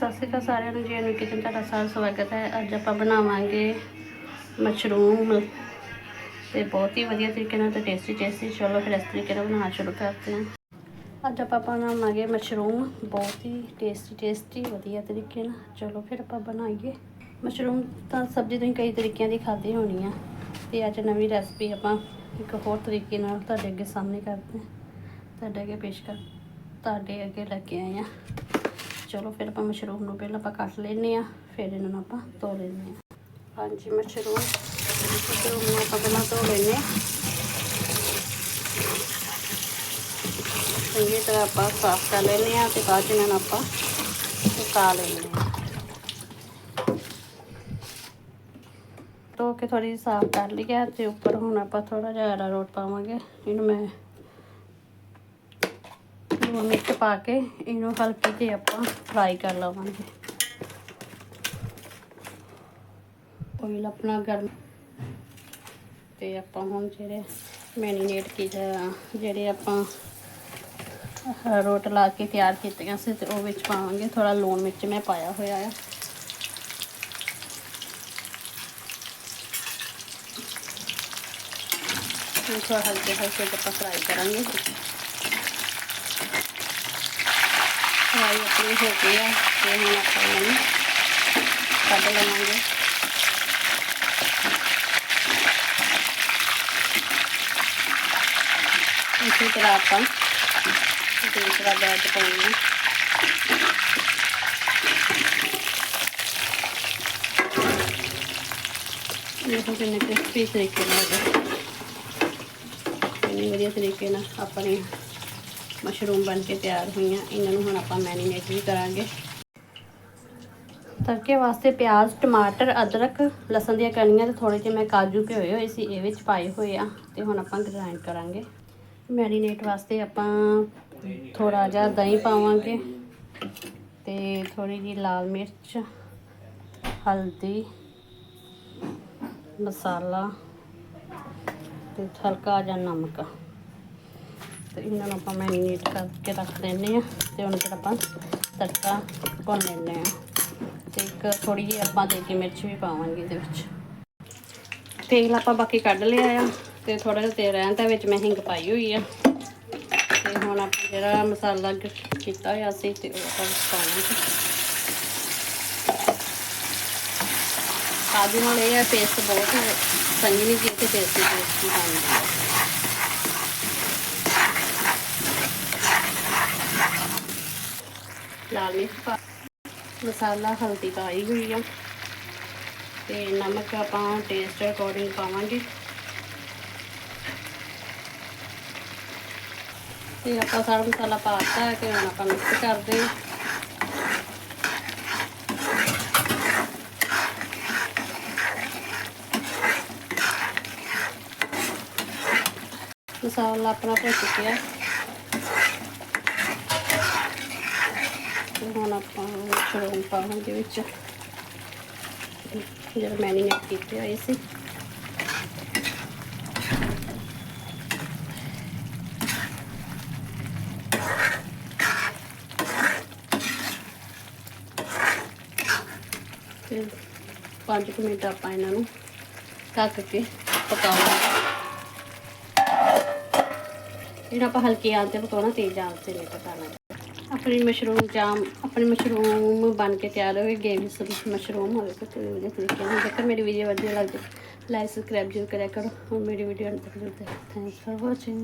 ਸਤਿ ਸ਼੍ਰੀ ਅਕਾਲ ਸਾਰਿਆਂ ਨੂੰ ਜੀ, ਅਨੂ ਕਿਚਨ ਤੁਹਾਡਾ ਸਾਰਾ ਸਵਾਗਤ ਹੈ। ਅੱਜ ਆਪਾਂ ਬਣਾਵਾਂਗੇ ਮਸ਼ਰੂਮ ਤੇ ਬਹੁਤ ਹੀ ਵਧੀਆ ਤਰੀਕੇ ਨਾਲ ਤੇ ਟੇਸਟੀ ਟੇਸਟੀ ਚਲੋ ਫਿਰ ਇਸ ਤਰੀਕੇ ਨਾਲ ਬਣਾਉਣਾ ਸ਼ੁਰੂ ਕਰਦੇ ਹਾਂ। ਅੱਜ ਆਪਾਂ ਬਣਾਵਾਂਗੇ ਮਸ਼ਰੂਮ, ਬਹੁਤ ਹੀ ਟੇਸਟੀ ਟੇਸਟੀ ਵਧੀਆ ਤਰੀਕੇ ਨਾਲ। ਚਲੋ ਫਿਰ ਆਪਾਂ ਬਣਾਈਏ। ਮਸ਼ਰੂਮ ਤਾਂ ਸਬਜ਼ੀ ਤੁਸੀਂ ਕਈ ਤਰੀਕਿਆਂ ਦੀ ਖਾਧੀ ਹੋਣੀ ਆ। ਤੇ ਅੱਜ ਨਵੀਂ ਰੈਸਪੀ ਆਪਾਂ ਇੱਕ ਹੋਰ ਤਰੀਕੇ ਨਾਲ ਤੁਹਾਡੇ ਅੱਗੇ ਸਾਹਮਣੇ ਕਰਦੇ ਹਾਂ। ਤੁਹਾਡੇ ਅੱਗੇ ਪੇਸ਼ ਕਰ ਤੁਹਾਡੇ ਅੱਗੇ ਲੈ ਕੇ ਆਏ ਆ ਚਲੋ ਫਿਰ ਆਪਾਂ ਮਸ਼ਰੂਮ ਨੂੰ ਪਹਿਲਾਂ ਆਪਾਂ ਕੱਟ ਲੈਨੇ ਆ ਫਿਰ ਇਹਨਾਂ ਨੂੰ ਆਪਾਂ ਧੋ ਲੈਨੇ ਆ ਹਾਂਜੀ, ਮਸ਼ਰੂਮ। ਮਸ਼ਰੂਮ ਨੂੰ ਆਪਾਂ ਪਹਿਲਾਂ ਧੋ ਲੈਨੇ ਆ ਚੰਗੀ ਤਰ੍ਹਾਂ ਆਪਾਂ ਸਾਫ਼ ਕਰ ਲੈਨੇ ਆ ਤੇ ਬਾਅਦ 'ਚ ਇਹਨਾਂ ਨੂੰ ਆਪਾਂ ਸੁਕਾ ਲੈਨੇ ਆ ਧੋ ਕੇ ਥੋੜੀ ਸਾਫ਼ ਕਰ ਲਿਆ ਤੇ ਉੱਪਰ ਹੁਣ ਆਪਾਂ ਥੋੜਾ ਜਿਹਾ ਅਰਾਰੋਟ ਪਾਵਾਂਗੇ। ਇਹਨੂੰ ਮੈਂ ਲੂਣ ਮਿਰਚ ਪਾ ਕੇ ਇਹਨੂੰ ਹਲਕੀ ਜਿਹੀ ਆਪਾਂ ਫਰਾਈ ਕਰ ਲਵਾਂਗੇ। ਆਇਲ ਆਪਣਾ ਗਰਮ ਤੇ ਆਪਾਂ ਹੁਣ ਜਿਹੜੇ ਮੈਰੀਨੇਟ ਕੀਤੇ ਜਿਹੜੇ ਆਪਾਂ ਰੋਟ ਲਾ ਕੇ ਤਿਆਰ ਕੀਤੀਆਂ ਸੀ ਤੇ ਉਹ ਵਿੱਚ ਪਾਵਾਂਗੇ। ਥੋੜਾ ਲੂਣ ਮਿਰਚ ਮੈਂ ਪਾਇਆ ਹੋਇਆ ਆ। ਥੋੜਾ ਹਲਕੇ ਹਲਕੇ ਜਿਹਾ ਆਪਾਂ ਫਰਾਈ ਕਰਾਂਗੇ। ਫਰਾਈ ਆਪਣੀ ਹੋ ਗਈ ਆ, ਤੇ ਹੁਣ ਆਪਾਂ ਇਹਨਾਂ ਕੱਢ ਲਵਾਂਗੇ। ਇਸੇ ਤਰ੍ਹਾਂ ਆਪਾਂ ਦੂਸਰਾ ਬੈਚ ਪਾਉਣਾ। ਦੇਖੋ ਕਿੰਨੇ ਕ੍ਰਿਸਪੀ ਤਰੀਕੇ ਨਾਲ। ਹੋ ਗਏ ਇੰਨੀ ਵਧੀਆ ਤਰੀਕੇ ਨਾਲ ਆਪਣੇ ਮਸ਼ਰੂਮ ਬਣ ਕੇ ਤਿਆਰ ਹੋਈਆਂ। ਇਹਨਾਂ ਨੂੰ ਹੁਣ ਆਪਾਂ ਮੈਰੀਨੇਟ ਵੀ ਕਰਾਂਗੇ। ਤੜਕੇ ਵਾਸਤੇ ਪਿਆਜ਼, ਟਮਾਟਰ, ਅਦਰਕ, ਲਸਣ ਦੀਆਂ ਕਣੀਆਂ ਤੇ ਥੋੜੇ ਜਿਹੇ ਮੈਂ ਕਾਜੂ ਭਿਓਏ ਹੋਏ ਸੀ, ਇਹ ਵਿੱਚ ਪਾਏ ਹੋਏ ਆ ਤੇ ਹੁਣ ਆਪਾਂ ਗ੍ਰਾਈਂਡ ਕਰਾਂਗੇ। ਮੈਰੀਨੇਟ ਵਾਸਤੇ ਆਪਾਂ ਥੋੜਾ ਜਿਹਾ ਦਹੀਂ ਪਾਵਾਂਗੇ ਤੇ ਥੋੜੀ ਜਿਹੀ ਲਾਲ ਮਿਰਚ, ਹਲਦੀ, ਮਸਾਲਾ ਤੇ ਹਲਕਾ ਜਿਹਾ ਨਮਕ। ਤੇ ਇਹਨਾਂ ਨੂੰ ਆਪਾਂ ਮੈਰੀਨੇਟ ਕਰਕੇ ਰੱਖ ਲੈਂਦੇ ਆ ਤੇ ਹੁਣ ਜਿਹੜਾ ਆਪਾਂ ਤੜਕਾ ਭੁੰਨ ਲੈਂਦੇ ਆ ਤੇ ਇੱਕ ਥੋੜੀ ਜਿਹੀ ਆਪਾਂ ਦੇਗੀ ਮਿਰਚ ਵੀ ਪਾਵਾਂਗੇ ਇਹਦੇ ਵਿੱਚ। ਤੇਲ ਆਪਾਂ ਬਾਕੀ ਕੱਢ ਲਿਆ ਆ ਤੇ ਥੋੜਾ ਜਿਹਾ ਤੇਲ ਰਹਿਣ ਤਾਂ ਵਿੱਚ ਮੈਂ ਹਿੰਗ ਪਾਈ ਹੋਈ ਆ। ਤੇ ਹੁਣ ਆਪਾਂ ਜਿਹੜਾ ਮਸਾਲਾ ਕੀਤਾ ਹੋਇਆ ਸੀ ਤੇ ਉਹ ਆਪਾਂ ਪਾਵਾਂਗੇ। ਕਾਜੂ ਨਾਲ ਇਹ ਹੈ ਪੇਸਟ ਬਹੁਤ ਚੰਗੀ ਨਹੀਂ ਕੀਤੀ ਪੇਸਟ ਦੀ ਪੇਸਟ ਬਣਦੀ ਹੈ ਲਾਲ ਮਿਰਚ ਪਾ ਮਸਾਲਾ ਹਲਦੀ ਪਾਈ ਹੋਈ ਆ। ਤੇ ਨਮਕ ਆਪਾਂ ਟੇਸਟ ਅਕੋਰਡਿੰਗ ਪਾਵਾਂਗੇ। ਤੇ ਆਪਾਂ ਸਾਰਾ ਮਸਾਲਾ ਪਾਤਾ ਹੈ ਤੇ ਹੁਣ ਆਪਾਂ ਮਿਕਸ ਕਰਦੇ ਹਾਂ। ਮਸਾਲਾ ਆਪਣਾ ਭੁੱਜ ਚੁੱਕਿਆ ਤੇ ਹੁਣ ਆਪਾਂ ਮਸ਼ਰੂਮ ਪਾਵਾਂਗੇ ਵਿੱਚ। ਜਿਹੜਾ ਮੈਰੀਨੇਟ ਕੀਤੇ ਹੋਏ ਸੀ। ਤੇ 5 ਮਿੰਟ ਆਪਾਂ ਇਹਨਾਂ ਨੂੰ ਢੱਕ ਕੇ ਪਕਾਵਾਂਗੇ। ਜਿਹੜਾ ਆਪਾਂ ਹਲਕੀ ਆਂਚ ਤੇ ਪਕਾਉਣਾ, ਤੇਜ਼ ਆਂਚ ਤੇ ਨਹੀਂ ਪਕਾਉਣਾ। ਆਪਣੀ ਮਸ਼ਰੂਮ ਜਾਮ ਆਪਣੀ ਮਸ਼ਰੂਮ ਬਣ ਕੇ ਤਿਆਰ ਹੋ ਗਈ ਗੇਵੀ ਮਸ਼ਰੂਮ ਹੋਵੇ ਤੇ ਵਧੀਆ ਤਰੀਕੇ ਨਾਲ। ਜੇਕਰ ਮੇਰੀ ਵੀਡੀਓ ਵਧੀਆ ਲੱਗਦੀ ਲਾਈਕ ਸਬਸਕ੍ਰਾਈਬ ਜ਼ਰੂਰ ਕਰਿਆ ਕਰੋ। ਮੇਰੀ ਵੀਡੀਓ ਅੰਤ ਤੱਕ ਦੇਖਦੇ ਥੈਂਕਸ ਫॉर ਵਾਚਿੰਗ